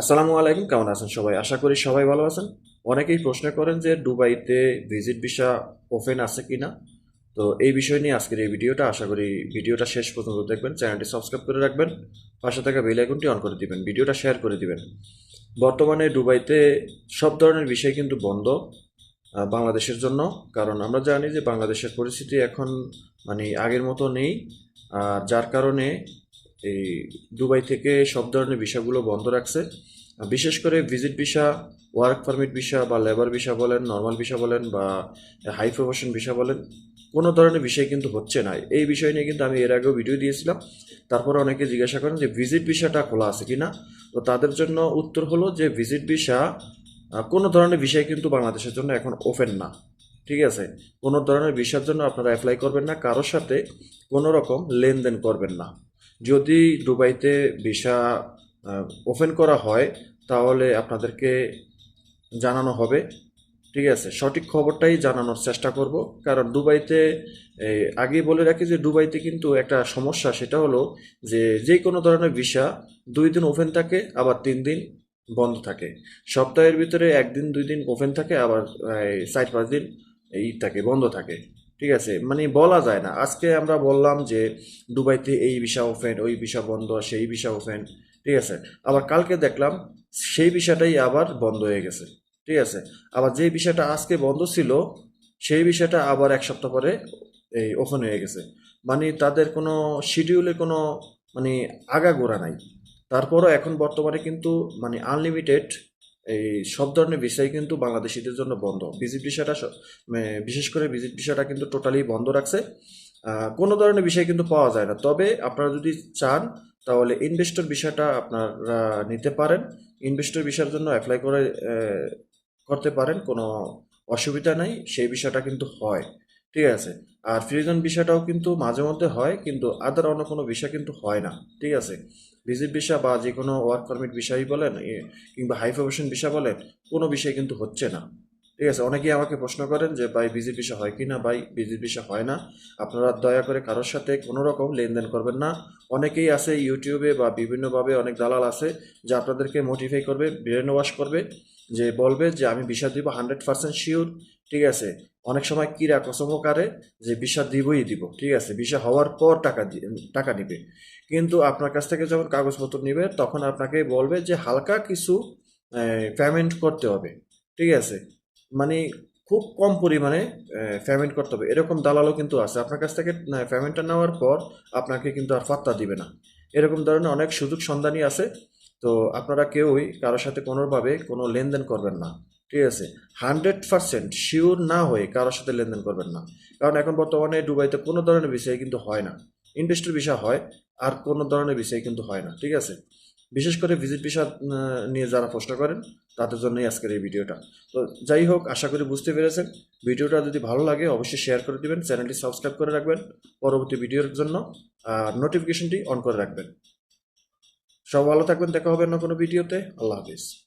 আসসালামু আলাইকুম, কেমন আছেন সবাই? আশা করি সবাই ভালো আছেন। অনেকেই প্রশ্ন করেন যে দুবাইতে ভিজিট ভিসা ওপেন আছে কি না তো এই বিষয় নিয়ে আজকের এই ভিডিওটা, আশা করি ভিডিওটা শেষ পর্যন্ত দেখবেন, চ্যানেলটি সাবস্ক্রাইব করে রাখবেন, পাশে থাকা বেল আইকনটি অন করে দিবেন, ভিডিওটা শেয়ার করে দিবেন। বর্তমানে দুবাইতে সব ধরনের বিষয় কিন্তু বন্ধ বাংলাদেশের জন্য। কারণ আমরা জানি যে বাংলাদেশের পরিস্থিতি এখন মানে আগের মতো নেই, আর যার কারণে এই দুবাই থেকে সব ধরনের ভিসাগুলো বন্ধ রাখছে। বিশেষ করে visit visa work permit visa বা লেবার ভিসা বলেন নর্মাল ভিসা বলেন বা হাই প্রমোশন ভিসা বলেন, কোনো ধরনের বিষয় কিন্তু হচ্ছে না। এই বিষয় নিয়ে কিন্তু আমি এর আগেও ভিডিও দিয়েছিলাম। তারপরে অনেকে জিজ্ঞাসা করেন যে ভিজিট ভিসাটা খোলা আছে কিনা? তো তাদের জন্য উত্তর হলো যে ভিজিট ভিসা কোনো ধরনের বিষয় কিন্তু বাংলাদেশের জন্য এখন ওপেন না। ঠিক আছে? কোনো ধরনের ভিসার জন্য আপনারা অ্যাপ্লাই করবেন না। কারোর সাথে কোনো রকম লেনদেন করবেন না। যদি দুবাইতে ভিসা ওপেন করা হয়, তাহলে আপনাদেরকে জানানো হবে। ঠিক আছে, সঠিক খবরটাই জানানোর চেষ্টা করব। কারণ দুবাইতে আগেই বলে রাখি যে দুবাইতে কিন্তু একটা সমস্যা, সেটা হলো যে যে কোনো ধরনের ভিসা, দুই দিন ওপেন থাকে, আবার তিন দিন বন্ধ থাকে। সপ্তাহের ভিতরে একদিন, দুই দিন ওপেন থাকে, আবার চার পাঁচ দিন এই থাকে, বন্ধ থাকে। ঠিক আছে? মানে বলা যায় না। আজকে আমরা বললাম যে, দুবাইতে এই ভিসা ওপেন ওই ভিসা বন্ধ, সেই ভিসা ওপেন ঠিক আছে? আবার কালকে দেখলাম, সেই বিষয়টাই আবার বন্ধ হয়ে গেছে, ঠিক আছে? আবার যে বিষয়টা আজকে বন্ধ ছিল, সেই বিষয়টা আবার এক সপ্তাহ পরে এই ওপেন হয়ে গেছে। মানে তাদের কোনো শিডিউলে কোনো মানে আগাগোড়া নাই। তারপরও এখন বর্তমানে কিন্তু মানে আনলিমিটেড এই সব ধরনের বিষয় কিন্তু বাংলাদেশিদের জন্য বন্ধ। ভিজিট ভিসাটা বিশেষ করে ভিজিট ভিসাটা কিন্তু টোটালি বন্ধ রাখছে। কোনো ধরনের বিষয় কিন্তু পাওয়া যায় না। তবে আপনারা যদি চান, তাহলে ইনভেস্টর বিষয়টা আপনারা নিতে পারেন। ইনভেস্টর বিষয়ের জন্য অ্যাপ্লাই করে করতে পারেন। কোনো অসুবিধা নাই। সেই বিষয়টা কিন্তু হয়। ঠিক আছে। আর ফ্রিজন বিষয়টাও কিন্তু মাঝে মধ্যে হয়, কিন্তু আদার অন্য কোনো বিষয় কিন্তু হয় না, ঠিক আছে। ভিজিট ভিসা বা যে কোনো ওয়ার্ক পারমিট বিষয়ই বলেন কিংবা হাই প্রফেশন ভিসা বলেন, কোনো বিষয় কিন্তু হচ্ছে না, ঠিক আছে। অনেকেই আমাকে প্রশ্ন করেন যে, ভাই ভিজিট ভিসা হয় কি না ভাই ভিজিট ভিসা হয় না। আপনারা দয়া করে কারোর সাথে কোনো রকম লেনদেন করবেন না। অনেকেই আছে ইউটিউবে বা বিভিন্নভাবে অনেক দালাল আছে, যা আপনাদেরকে মোটিফাই করবে ব্রেন ওয়াশ করবে। যে বলবে যে আমি বিষা দিব হান্ড্রেড পার্সেন্ট শিওর ঠিক আছে? অনেক সময় কিরা কসমকারে যে বিষা দিবই দিব, ঠিক আছে? বিষা হওয়ার পর টাকা টাকা নিবে। কিন্তু আপনার কাছ থেকে যখন কাগজপত্র নিবে, তখন আপনাকে বলবে যে হালকা কিছু পেমেন্ট করতে হবে, ঠিক আছে? মানে খুব কম পরিমাণে পেমেন্ট করতে হবে। এরকম দালালও কিন্তু আছে। আপনার কাছ থেকে পেমেন্টটা নেওয়ার পর আপনাকে কিন্তু আর পাত্তা দিবে না। এরকম ধরনের অনেক সুযোগ সন্ধানী আছে। তো আপনারা কেউই কারোর সাথে কোনোভাবে কোনো লেনদেন করবেন না, ঠিক আছে? হান্ড্রেড পার্সেন্ট শিওর না হয়ে কারোর সাথে লেনদেন করবেন না। কারণ এখন বর্তমানে দুবাইতে কোনো ধরনের বিষয় কিন্তু হয় না। ইনভেস্টর বিষয় হয় আর কোনো ধরনের বিষয় কিন্তু হয় না, ঠিক আছে? বিশেষ করে ভিজিট ভিসা নিয়ে যারা প্রশ্ন করেন, তাদের জন্যই আজকের এই ভিডিওটা। তো যাই হোক, আশা করি বুঝতে পেরেছেন। ভিডিওটা যদি ভালো লাগে, অবশ্যই শেয়ার করে দিবেন, চ্যানেলটি সাবস্ক্রাইব করে রাখবেন। পরবর্তী ভিডিওর জন্য, আর নোটিফিকেশনটি অন করে রাখবেন। সব ভালো থাকবেন দেখা হবে অন্য কোনো ভিডিওতে। আল্লাহ হাফিজ।